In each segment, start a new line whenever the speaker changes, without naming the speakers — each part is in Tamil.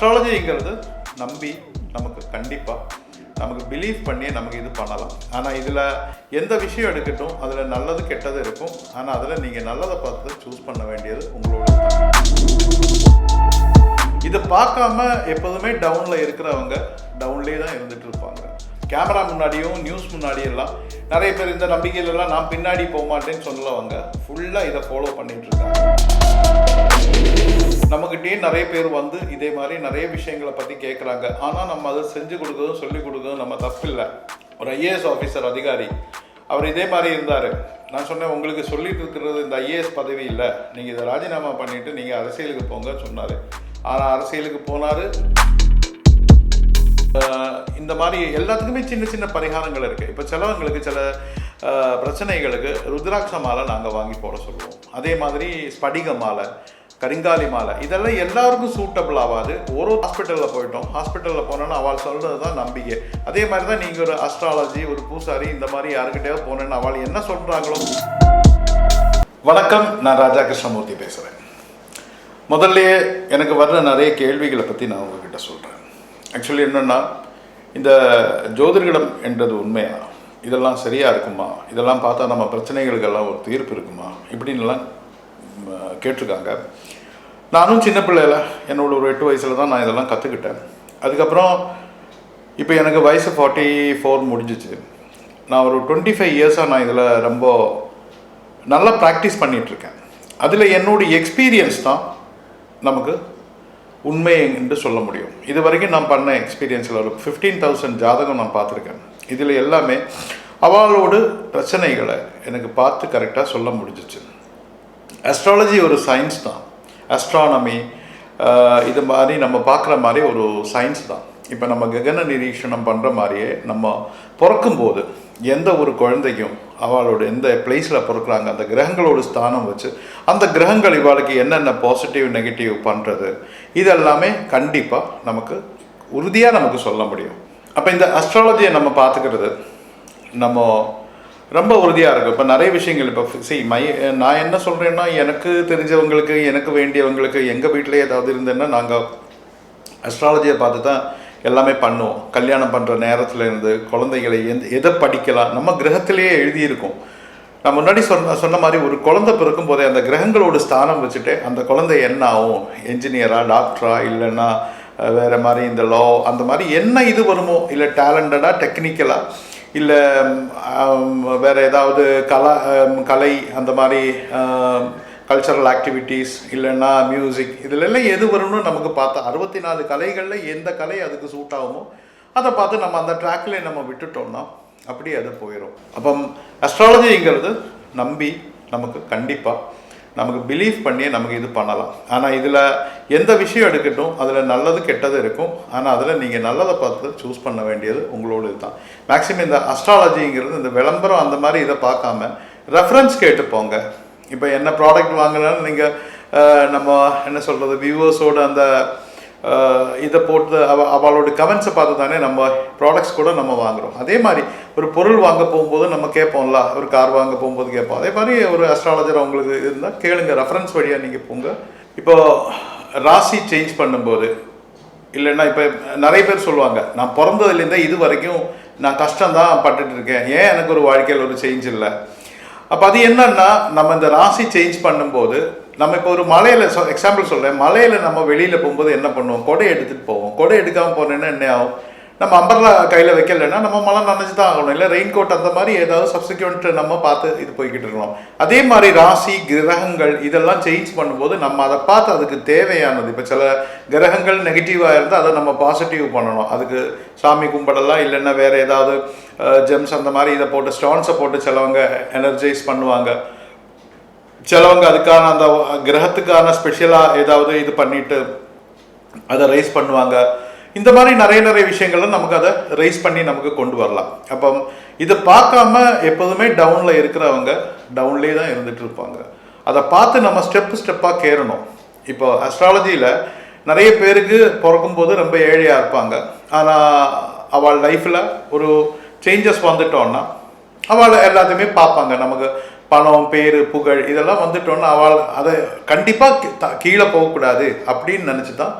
அஸ்ட்ராலஜிங்கிறது நம்பி நமக்கு கண்டிப்பாக நமக்கு பிலீவ் பண்ணி நமக்கு இது பண்ணலாம். ஆனால் இதில் எந்த விஷயம் எடுக்கட்டும் அதில் நல்லது கெட்டது இருக்கும். ஆனால் அதில் நீங்கள் நல்லதை பார்த்து சூஸ் பண்ண வேண்டியது உங்களோட இதை பார்க்காம எப்போதுமே டவுனில் இருக்கிறவங்க டவுன்லேயே தான் இருந்துட்டு இருப்பாங்க. கேமரா முன்னாடியும் நியூஸ் முன்னாடியெல்லாம் நிறைய பேர் இந்த நம்பிக்கையிலலாம் நான் பின்னாடி போக மாட்டேன்னு சொல்லவங்க ஃபுல்லாக இதை ஃபாலோ பண்ணிட்டு இருக்காங்க நம்மகிட்டயே நிறைய பேர் வந்து இதே மாதிரி நிறைய விஷயங்களை பற்றி கேட்குறாங்க ஆனால் நம்ம அதை செஞ்சு கொடுக்குறதும் சொல்லி கொடுக்குறதும் நம்ம தப்பில்லை. ஒரு ஐஏஎஸ் ஆஃபீஸர் அதிகாரி அவர் இதே மாதிரி இருந்தார். நான் சொன்னேன் உங்களுக்கு சொல்லிட்டு இருக்கிறது இந்த ஐஏஎஸ் பதவி இல்லை. நீங்கள் இதை ராஜினாமா பண்ணிவிட்டு நீங்கள் அரசியலுக்கு போங்க சொன்னார். ஆனால் அரசியலுக்கு போனார். இந்த மாதிரி எல்லாத்துக்குமே சின்ன சின்ன பரிகாரங்கள் இருக்குது இப்போ சிலவங்களுக்கு சில பிரச்சனைகளுக்கு ருத்ராட்ச மாலை நாங்கள் வாங்கி போட சொல்லுவோம். அதே மாதிரி ஸ்படிக மாலை கரிங்காலி மாலை. இதெல்லாம் எல்லாருக்கும் சூட்டபிள் ஆகாது ஒரு ஹாஸ்பிட்டலில் போயிட்டோம். ஹாஸ்பிட்டலில் போனோன்னா அவள் சொல்கிறது தான் நம்பிக்கை. அதே மாதிரி தான் நீங்கள் ஒரு அஸ்ட்ராலஜி ஒரு பூசாரி இந்த மாதிரி யாருக்கிட்டேயாவது போனேன்னு அவள் என்ன சொல்கிறாங்களோ வணக்கம். நான் ராஜா கிருஷ்ணமூர்த்தி பேசுகிறேன் முதல்லையே எனக்கு வர்ற நிறைய கேள்விகளை பற்றி நான் உங்ககிட்ட சொல்கிறேன் ஆக்சுவலி என்னென்னா இந்த ஜோதிர்கிடம் என்றது உண்மையா? இதெல்லாம் சரியாக இருக்குமா? இதெல்லாம் பார்த்தா நம்ம பிரச்சனைகளுக்கெல்லாம் ஒரு தீர்ப்பு இருக்குமா? இப்படின்லாம் கேட்டிருக்காங்க. நானும் சின்ன பிள்ளையில என்னோட ஒரு எட்டு வயசில் தான் நான் இதெல்லாம் கற்றுக்கிட்டேன் அதுக்கப்புறம் இப்போ எனக்கு வயசு ஃபார்ட்டி ஃபோர் முடிஞ்சிச்சு. நான் ஒரு டுவெண்ட்டி ஃபைவ் இயர்ஸாக நான் இதில் ரொம்ப நல்லா ப்ராக்டிஸ் பண்ணிகிட்ருக்கேன் அதில் என்னுடைய எக்ஸ்பீரியன்ஸ் தான் நமக்கு உண்மை என்று சொல்ல முடியும். இது வரைக்கும் நான் பண்ண எக்ஸ்பீரியன்ஸில் ஒரு ஃபிஃப்டீன் தௌசண்ட் ஜாதகம் நான் பார்த்துருக்கேன். இதில் எல்லாமே அவளோடு பிரச்சனைகளை எனக்கு பார்த்து கரெக்டாக சொல்ல முடிஞ்சிச்சு. அஸ்ட்ராலஜி ஒரு சயின்ஸ் தான். அஸ்ட்ரானமி இது மாதிரி நம்ம பார்க்குற மாதிரி ஒரு சயின்ஸ் தான். இப்போ நம்ம ககன நிரீட்சணம் பண்ணுற மாதிரியே நம்ம பிறக்கும்போது எந்த ஒரு குழந்தைக்கும் அவளோட எந்த பிளேஸில் பிறக்கிறாங்க அந்த கிரகங்களோட ஸ்தானம் வச்சு அந்த கிரகங்கள் இவாளுக்கு என்னென்ன பாசிட்டிவ் நெகட்டிவ் பண்ணுறது இதெல்லாமே கண்டிப்பாக நமக்கு உறுதியாக நமக்கு சொல்ல முடியும். அப்போ இந்த அஸ்ட்ராலஜியை நம்ம பார்த்துக்கிறது நம்ம ரொம்ப உறுதியாக இருக்கும். இப்போ நிறைய விஷயங்கள் இப்போ சி மை நான் என்ன சொல்கிறேன்னா எனக்கு தெரிஞ்சவங்களுக்கு எனக்கு வேண்டியவங்களுக்கு எங்கள் வீட்டிலே ஏதாவது இருந்தேன்னா நாங்கள் அஸ்ட்ராலஜியை பார்த்து தான் எல்லாமே பண்ணுவோம். கல்யாணம் பண்ணுற நேரத்தில் இருந்து குழந்தைகளை எந்த எதை படிக்கலாம் நம்ம கிரகத்திலேயே எழுதியிருக்கோம். நான் முன்னாடி சொன்ன சொன்ன மாதிரி ஒரு குழந்தை பிறக்கும் போதே அந்த கிரகங்களோட ஸ்தானம் வச்சுட்டு அந்த குழந்தை என்ன ஆகும்? என்ஜினியரா டாக்டரா இல்லைன்னா வேறு மாதிரி இந்த லா அந்த மாதிரி என்ன இது வருமோ? இல்லை டேலண்டடாக டெக்னிக்கலாக இல்லை வேறு ஏதாவது கலா கலை அந்த மாதிரி கல்ச்சரல் ஆக்டிவிட்டீஸ் இல்லைன்னா மியூசிக் இதிலெல்லாம் எது வரும்னு நமக்கு பார்த்தா அறுபத்தி நாலு கலைகளில் எந்த கலை அதுக்கு சூட் ஆகுமோ அதை பார்த்து நம்ம அந்த ட்ராக்ல நம்ம விட்டுட்டோம்னா அப்படியே அது போயிடும் அப்போ அஸ்ட்ராலஜிங்கிறது நம்பி நமக்கு கண்டிப்பாக நமக்கு பிலீவ் பண்ணி நமக்கு இது பண்ணலாம். ஆனால் இதில் எந்த விஷயம் எடுக்கட்டும் அதில் நல்லது கெட்டது இருக்கும். ஆனால் அதில் நீங்கள் நல்லதை பார்த்து சூஸ் பண்ண வேண்டியது உங்களோட இதுதான். மேக்ஸிமம் இந்த அஸ்ட்ராலஜிங்கிறது இந்த விளம்பரம் அந்த மாதிரி இதை பார்க்காம ரெஃபரன்ஸ் கேட்டு போங்க. இப்போ என்ன ப்ராடக்ட் வாங்கினாலும் நீங்கள் நம்ம என்ன சொல்கிறது வியூவர்ஸோட அந்த இதை போட்டு அவ அவளோட கமெண்ட்ஸை பார்த்து தானே நம்ம ப்ராடக்ட்ஸ் கூட நம்ம வாங்குறோம். அதே மாதிரி ஒரு பொருள் வாங்க போகும்போது நம்ம கேட்போம்ல ஒரு கார் வாங்க போகும்போது கேட்போம். அதே மாதிரி ஒரு அஸ்ட்ராலஜர் உங்களுக்கு இருந்தால் கேளுங்க ரெஃபரன்ஸ் வழியாக நீங்கள் போங்க. இப்போ ராசி சேஞ்ச் பண்ணும்போது இல்லைன்னா இப்போ நிறைய பேர் சொல்லுவாங்க நான் பிறந்ததுலேருந்தே இது வரைக்கும் நான் கஷ்டம் தான் பட்டுட்டு இருக்கேன். ஏன் எனக்கு ஒரு வாழ்க்கையில் ஒரு சேஞ்ச் இல்லை? அப்போ அது என்னன்னா நம்ம இந்த ராசி சேஞ்ச் பண்ணும்போது நம்ம இப்போ ஒரு மலையில் சொ எக்ஸாம்பிள் சொல்கிறேன் மலையில் நம்ம வெளியில் போகும்போது என்ன பண்ணுவோம்? கொடை எடுத்துகிட்டு போவோம். கொடை எடுக்காமல் போனேன்னா என்ன ஆகும்? நம்ம அம்பர்லா கையில் வைக்கலைன்னா நம்ம மழை நனைஞ்சு தான் ஆகணும். இல்லை ரெயின் கோட் அந்த மாதிரி ஏதாவது சப்சிக்வெண்ட் நம்ம பார்த்து இது போய்கிட்டு இருக்கணும் அதே மாதிரி ராசி கிரகங்கள் இதெல்லாம் சேஞ்ச் பண்ணும்போது நம்ம அதை பார்த்து அதுக்கு தேவையானது. இப்போ சில கிரகங்கள் நெகட்டிவாக இருந்தால் அதை நம்ம பாசிட்டிவ் பண்ணணும். அதுக்கு சாமி கும்பிடலாம் இல்லைன்னா வேறு ஏதாவது ஜெம்ஸ் அந்த மாதிரி இதை போட்டு ஸ்டோன்ஸை போட்டு சிலவங்க எனர்ஜைஸ் பண்ணுவாங்க. சிலவங்க அதுக்கான அந்த கிரகத்துக்கான ஸ்பெஷலாக ஏதாவது இது பண்ணிட்டு அதை ரைஸ் பண்ணுவாங்க. இந்த மாதிரி நிறைய நிறைய விஷயங்களை நமக்கு அதை ரைஸ் பண்ணி நமக்கு கொண்டு வரலாம். அப்போ இதை பார்க்காம எப்போதுமே டவுனில் இருக்கிறவங்க டவுன்லேயே தான் இருந்துட்டு இருப்பாங்க. அதை பார்த்து நம்ம ஸ்டெப் ஸ்டெப்பாக கேறணும். இப்போ அஸ்ட்ராலஜியில் நிறைய பேருக்கு பிறக்கும்போது ரொம்ப ஏழையாக இருப்பாங்க. ஆனால் அவள் லைஃப்பில் ஒரு சேஞ்சஸ் வந்துட்டோன்னா அவள் எல்லாத்தையுமே பார்ப்பாங்க. நமக்கு பணம் பேர் புகழ் இதெல்லாம் வந்துட்டோன்னா அவள் அதை கண்டிப்பாக கீழே போகக்கூடாது அப்படின்னு நினச்சி தான்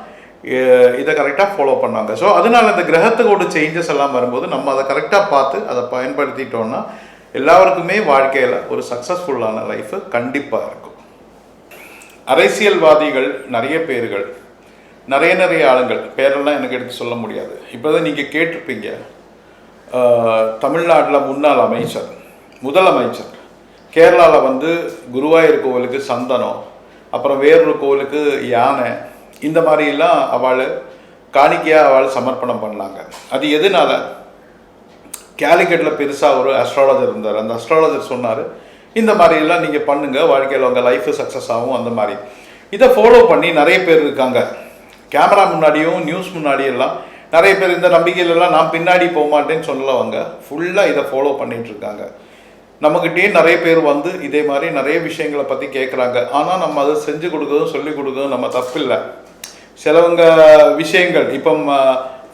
இதை கரெக்டாக ஃபாலோ பண்ணாங்க. ஸோ அதனால இந்த கிரகத்துக்கோட சேஞ்சஸ் எல்லாம் வரும்போது நம்ம அதை கரெக்டாக பார்த்து அதை பயன்படுத்திட்டோம்னா எல்லாருக்குமே வாழ்க்கையில் ஒரு சக்ஸஸ்ஃபுல்லான லைஃபு கண்டிப்பாக இருக்கும். அரசியல்வாதிகள் நிறைய பேர்கள் நிறைய நிறைய ஆளுங்கள் பேரெல்லாம் எனக்கு எடுத்து சொல்ல முடியாது. இப்போ தான் நீங்கள் கேட்டிருப்பீங்க தமிழ்நாட்டில் முன்னாள் அமைச்சர் முதலமைச்சர் கேரளாவில் வந்து குருவாயூர் கோவிலுக்கு சந்தனம் அப்புறம் வேறொரு கோவிலுக்கு யானை இந்த மாதிரிலாம் அவள் காணிக்கையாக அவள் சமர்ப்பணம் பண்ணாங்க. அது எதனால? கேலிக்கட்டில் பெருசாக ஒரு அஸ்ட்ராலஜர் இருந்தார். அந்த அஸ்ட்ராலஜர் சொன்னார் இந்த மாதிரிலாம் நீங்கள் பண்ணுங்கள் வாழ்க்கையில் உங்கள் லைஃப் சக்ஸஸ் ஆகும். அந்த மாதிரி. இதை ஃபாலோ பண்ணி நிறைய பேர் இருக்காங்க. கேமரா முன்னாடியும் நியூஸ் முன்னாடியெல்லாம் நிறைய பேர் இந்த நம்பிக்கையிலலாம் நான் பின்னாடி போக மாட்டேன்னு சொல்லவங்க ஃபுல்லாக இதை ஃபாலோ பண்ணிகிட்ருக்காங்க இருக்காங்க. நம்மக்கிட்டேயே நிறைய பேர் வந்து இதே மாதிரி நிறைய விஷயங்களை பற்றி கேட்குறாங்க ஆனால் நம்ம அதை செஞ்சு கொடுக்குறதும் சொல்லி கொடுக்குறதும் நம்ம தப்பில்லை. சிலவங்க விஷயங்கள் இப்போ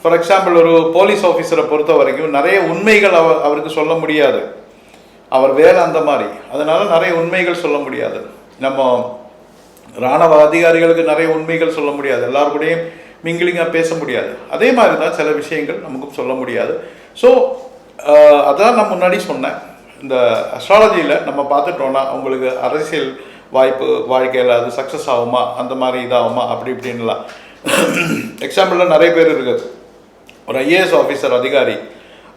ஃபார் எக்ஸாம்பிள் ஒரு போலீஸ் ஆஃபீஸரை பொறுத்த வரைக்கும் நிறைய உண்மைகள் அவ அவருக்கு சொல்ல முடியாது. அவர் வேலை அந்த மாதிரி. அதனால் நிறைய உண்மைகள் சொல்ல முடியாது. நம்ம ராணுவ அதிகாரிகளுக்கு நிறைய உண்மைகள் சொல்ல முடியாது. எல்லார் கூடயும் மிங்கிலிங்காக பேச முடியாது. அதே மாதிரி தான் சில விஷயங்கள் நமக்கும் சொல்ல முடியாது. ஸோ அதான் நான் முன்னாடி சொன்னேன். இந்த அஸ்ட்ராலஜியில் நம்ம பார்த்துட்டோன்னா உங்களுக்கு அரசியல் வாய்ப்பு வாழ்க்கையில் அது சக்ஸஸ் ஆகுமா? அந்த மாதிரி இதாகுமா? அப்படி இப்படின்லாம் எக்ஸாம்பிளில் நிறைய பேர் இருக்குது ஒரு ஐஏஎஸ் ஆஃபீஸர் அதிகாரி.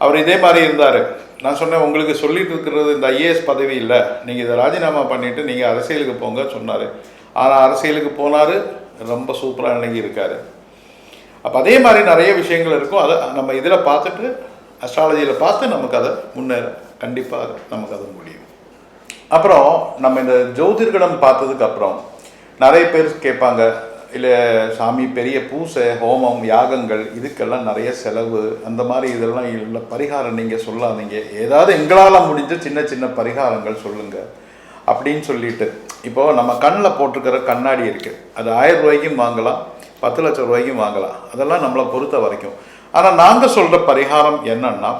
அவர் இதே மாதிரி இருந்தார். நான் சொன்னேன் உங்களுக்கு சொல்லிட்டு இருக்கிறது இந்த ஐஏஎஸ் பதவி இல்லை. நீங்கள் இதை ராஜினாமா பண்ணிவிட்டு நீங்கள் அரசியலுக்கு போங்க சொன்னார். ஆனால் அரசியலுக்கு போனார். ரொம்ப சூப்பராக இணங்கி இருக்கார். அப்போ அதே மாதிரி நிறைய விஷயங்கள் இருக்கும். அதை நம்ம இதில் பார்த்துட்டு அஸ்ட்ராலஜியில் பார்த்து நமக்கு அதை முன்னேற கண்டிப்பாக நமக்கு அது முடியும். அப்புறம் நம்ம இந்த ஜோதிர்கடம் பார்த்ததுக்கு அப்புறம் நிறைய பேர் கேட்பாங்க இல்லை சாமி பெரிய பூசை ஹோமம் யாகங்கள் இதுக்கெல்லாம் நிறைய செலவு அந்த மாதிரி இதெல்லாம் இல்லை பரிகாரம் நீங்கள் சொல்லாதீங்க. ஏதாவது எங்களால் முடிஞ்ச சின்ன சின்ன பரிகாரங்கள் சொல்லுங்கள் அப்படின்னு சொல்லிட்டு இப்போ நம்ம கண்ணில் போட்டிருக்கிற கண்ணாடி இருக்குது அது ஆயிரம் ரூபாய்க்கும் வாங்கலாம் பத்து லட்சம் ரூபாய்க்கும் வாங்கலாம். அதெல்லாம் நம்மளை பொறுத்த வரைக்கும். ஆனால் நாங்கள் சொல்கிற பரிகாரம் என்னன்னா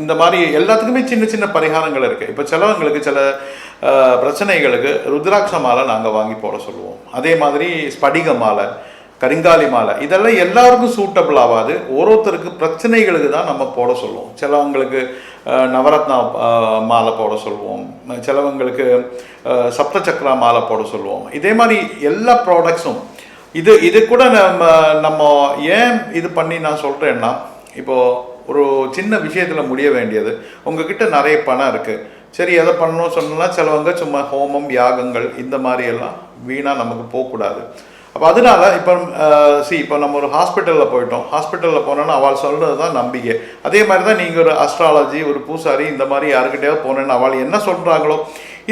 இந்த மாதிரி எல்லாத்துக்குமே சின்ன சின்ன பரிகாரங்கள் இருக்குது இப்போ சிலவங்களுக்கு சில பிரச்சனைகளுக்கு ருத்ராட்ச மாலை நாங்கள் வாங்கி போட சொல்லுவோம். அதே மாதிரி ஸ்படிக மாலை கரிங்காலி மாலை இதெல்லாம் எல்லாருக்கும் சூட்டபிள் ஆகாது ஒரு ஒருத்தருக்கு பிரச்சனைகளுக்கு தான் நம்ம போட சொல்லுவோம். சிலவங்களுக்கு நவரத்னா மாலை போட சொல்லுவோம். சிலவங்களுக்கு சப்த சக்கரா மாலை போட சொல்லுவோம். இதே மாதிரி எல்லா ப்ராடக்ட்ஸும் இது இது கூட நம்ம நம்ம ஏன் இது பண்ணி நான் சொல்கிறேன்னா இப்போது ஒரு சின்ன விஷயத்தில் முடிய வேண்டியது. உங்ககிட்ட நிறைய பணம் இருக்குது சரி எதை பண்ணணும் சொன்னால் சிலவங்க சும்மா ஹோமம் யாகங்கள் இந்த மாதிரி எல்லாம் வீணாக நமக்கு போகக்கூடாது. அப்போ அதனால இப்போ சி இப்போ நம்ம ஒரு ஹாஸ்பிட்டலில் போயிட்டோம். ஹாஸ்பிட்டலில் போனோன்னா அவள் சொல்கிறது தான் நம்பிக்கை. அதே மாதிரி தான் நீங்கள் ஒரு அஸ்ட்ராலஜி ஒரு பூசாரி இந்த மாதிரி யாருக்கிட்டையாவது போனேன்னு அவள் என்ன சொல்கிறாங்களோ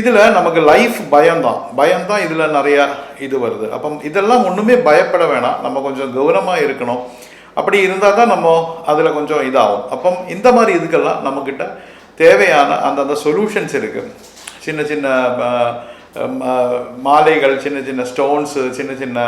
இதில் நமக்கு லைஃப் பயம்தான். பயம்தான் இதில் நிறையா இது வருது. அப்போ இதெல்லாம் ஒன்றுமே பயப்பட வேணாம். நம்ம கொஞ்சம் கௌரவமாக இருக்கணும். அப்படி இருந்தால் தான் நம்ம அதில் கொஞ்சம் இதாகும். அப்போ இந்த மாதிரி இதுக்கெல்லாம் நம்மக்கிட்ட தேவையான அந்தந்த சொல்யூஷன்ஸ் இருக்குது சின்ன சின்ன மாலைகள் சின்ன சின்ன ஸ்டோன்ஸு சின்ன சின்ன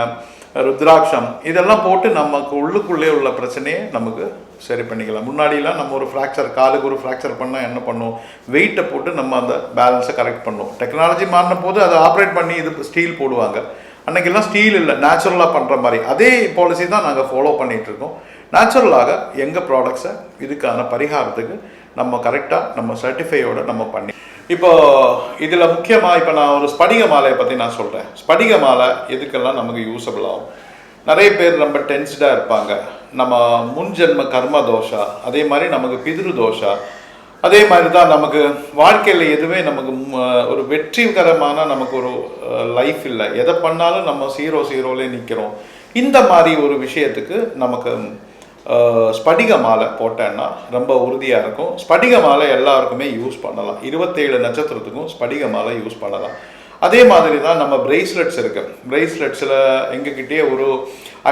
ருத்ராட்சம் இதெல்லாம் போட்டு நமக்கு உள்ளுக்குள்ளே உள்ள பிரச்சனையை நமக்கு சரி பண்ணிக்கலாம். முன்னாடிலாம் நம்ம ஒரு ஃப்ராக்சர் காலுக்கு ஒரு ஃப்ராக்சர் பண்ணால் என்ன பண்ணுவோம்? வெயிட்டை போட்டு நம்ம அந்த பேலன்ஸை கரெக்ட் பண்ணுவோம். டெக்னாலஜி மாறின போது அதை ஆப்ரேட் பண்ணி இது ஸ்டீல் போடுவாங்க. அன்றைக்கெல்லாம் ஸ்டீல் இல்லை நேச்சுரலாக பண்ணுற மாதிரி. அதே பாலிசி தான் நாங்கள் ஃபாலோ பண்ணிகிட்ருக்கோம் நேச்சுரலாக எங்கள் ப்ராடக்ட்ஸை இதுக்கான பரிகாரத்துக்கு நம்ம கரெக்டாக நம்ம சர்டிஃபையோட நம்ம பண்ணி இப்போ இதில் முக்கியமாக இப்போ நான் ஒரு ஸ்படிக மாலையை பற்றி நான் சொல்கிறேன் ஸ்படிக மாலை எதுக்கெல்லாம் நமக்கு யூஸபிள் ஆகும்? நிறைய பேர் ரொம்ப டென்ஸ்டாக இருப்பாங்க. நம்ம முன் ஜென்ம கர்ம தோஷா அதே மாதிரி நமக்கு பிதிரு தோஷா அதே மாதிரி தான் நமக்கு வாழ்க்கையில் எதுவுமே நமக்கு ஒரு வெற்றிகரமான நமக்கு ஒரு லைஃப் இல்லை. எதை பண்ணாலும் நம்ம சீரோ சீரோலே நிற்கிறோம் இந்த மாதிரி ஒரு விஷயத்துக்கு நமக்கு ஸ்படிக மாலை போட்டேன்னா ரொம்ப உறுதியாக இருக்கும். ஸ்படிக மாலை எல்லாருக்குமே யூஸ் பண்ணலாம். இருபத்தேழு நட்சத்திரத்துக்கும் ஸ்படிக மாலை யூஸ் பண்ணலாம். அதே மாதிரி தான் நம்ம பிரேஸ்லெட்ஸ் இருக்குது பிரேஸ்லெட்ஸில் எங்ககிட்டயே ஒரு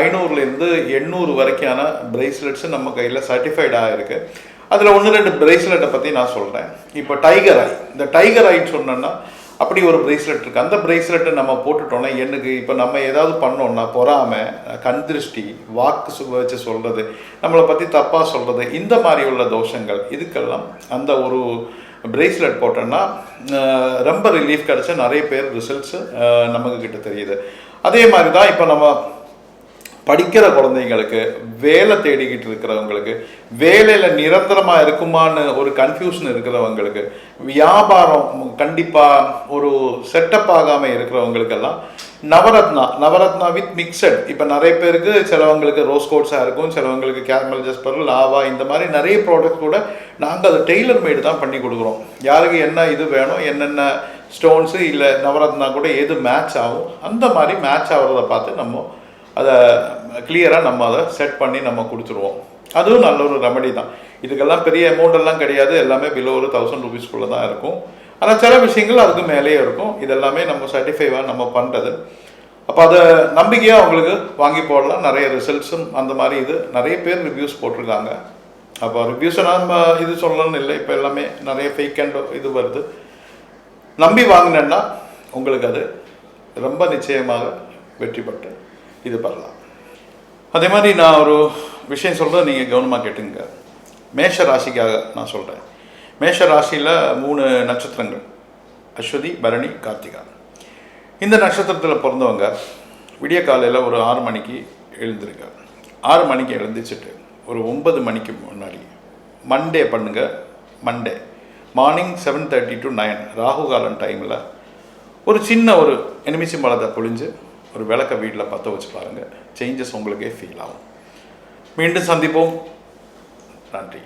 ஐநூறுலேருந்து எண்ணூறு வரைக்கான பிரேஸ்லெட்ஸ் நம்ம கையில் சர்டிஃபைடாக இருக்குது அதில் ஒன்று ரெண்டு பிரேஸ்லெட்டை பற்றி நான் சொல்கிறேன் இப்போ டைகர் ஐ இந்த டைகர் ஐன்னு சொன்னோன்னா அப்படி ஒரு பிரேஸ்லெட் இருக்குது அந்த பிரேஸ்லெட்டை நம்ம போட்டுட்டோன்னா எனக்கு இப்போ நம்ம ஏதாவது பண்ணோன்னா பொறாமை கண் திருஷ்டி வாக்கு சு வச்சு சொல்கிறது நம்மளை பற்றி தப்பாக சொல்கிறது இந்த மாதிரி உள்ள தோஷங்கள் இதுக்கெல்லாம் அந்த ஒரு பிரேஸ்லெட் போட்டோன்னா ரொம்ப ரிலீஃப் கிடச்ச நிறைய பேர் ரிசல்ட்ஸு நமக்கு கிட்ட தெரியுது. அதே மாதிரி தான் இப்போ நம்ம படிக்கிற குழந்தைங்களுக்கு வேலை தேடிக்கிட்டு இருக்கிறவங்களுக்கு வேலையில் நிரந்தரமாக இருக்குமான்னு ஒரு கன்ஃபியூஷன் இருக்கிறவங்களுக்கு வியாபாரம் கண்டிப்பாக ஒரு செட்டப் ஆகாமல் இருக்கிறவங்களுக்கெல்லாம் நவரத்னா நவரத்னா வித் மிக்சட் இப்போ நிறைய பேருக்கு சிலவங்களுக்கு ரோஸ் கோட்ஸாக இருக்கும் சிலவங்களுக்கு கேரமல் ஜஸ்பர் லாவா இந்த மாதிரி நிறைய ப்ராடக்ட் கூட நாங்கள் அதை டெய்லர் மேடு தான் பண்ணி கொடுக்குறோம். யாருக்கு என்ன இது வேணும் என்னென்ன ஸ்டோன்ஸு இல்லை நவரத்னா கூட எது மேட்ச் ஆகும் அந்த மாதிரி மேட்ச் ஆகிறத பார்த்து நம்ம அதை கிளியராக நம்ம அதை செட் பண்ணி நம்ம கொடுத்துருவோம். அதுவும் நல்ல ஒரு ரெமடி தான். இதுக்கெல்லாம் பெரிய அமௌண்ட்டெல்லாம் கிடையாது. எல்லாமே பிலோ ஒரு தௌசண்ட் ருபீஸ்க்குள்ளே தான் இருக்கும். ஆனால் சில விஷயங்கள் அதுக்கு மேலேயே இருக்கும். இதெல்லாமே நம்ம சர்டிஃபைவாக நம்ம பண்ணுறது அப்போ அதை நம்பிக்கையாக அவங்களுக்கு வாங்கி போடலாம். நிறைய ரிசல்ட்ஸும் அந்த மாதிரி இது நிறைய பேர் ரிவ்யூஸ் போட்டிருக்காங்க. அப்போ ரிவ்யூஸை நம்ம இது சொல்லணும்னு இல்லை. இப்போ எல்லாமே நிறைய ஃபேக் அண்ட் இது வருது. நம்பி வாங்கினேன்னா உங்களுக்கு அது ரொம்ப நிச்சயமாக வெற்றி பெற்று இது பண்ணலாம் அதே மாதிரி நான் ஒரு விஷயம் சொல்கிறேன் நீங்கள் கவனமாக கேட்டுங்க. மேஷ ராசிக்காக நான் சொல்கிறேன் மேஷ ராசியில் மூணு நட்சத்திரங்கள். அஸ்வதி பரணி கார்த்திகா. இந்த நட்சத்திரத்தில் பிறந்தவங்க விடிய காலையில் ஒரு ஆறு மணிக்கு எழுந்திருங்க. ஆறு மணிக்கு எழுந்திரிச்சிட்டு ஒரு ஒன்பது மணிக்கு முன்னாடி மண்டே பண்ணுங்க. Monday morning seven thirty to nine ராகுகாலன் டைமில் ஒரு சின்ன ஒரு எலுமிச்சி மலத்தை பொழிஞ்சு ஒரு விளக்க வீட்டில் பற்ற வச்சு பாருங்கள் சேஞ்சஸ் உங்களுக்கே ஃபீல் ஆகும். மீண்டும் சந்திப்போம். நன்றி.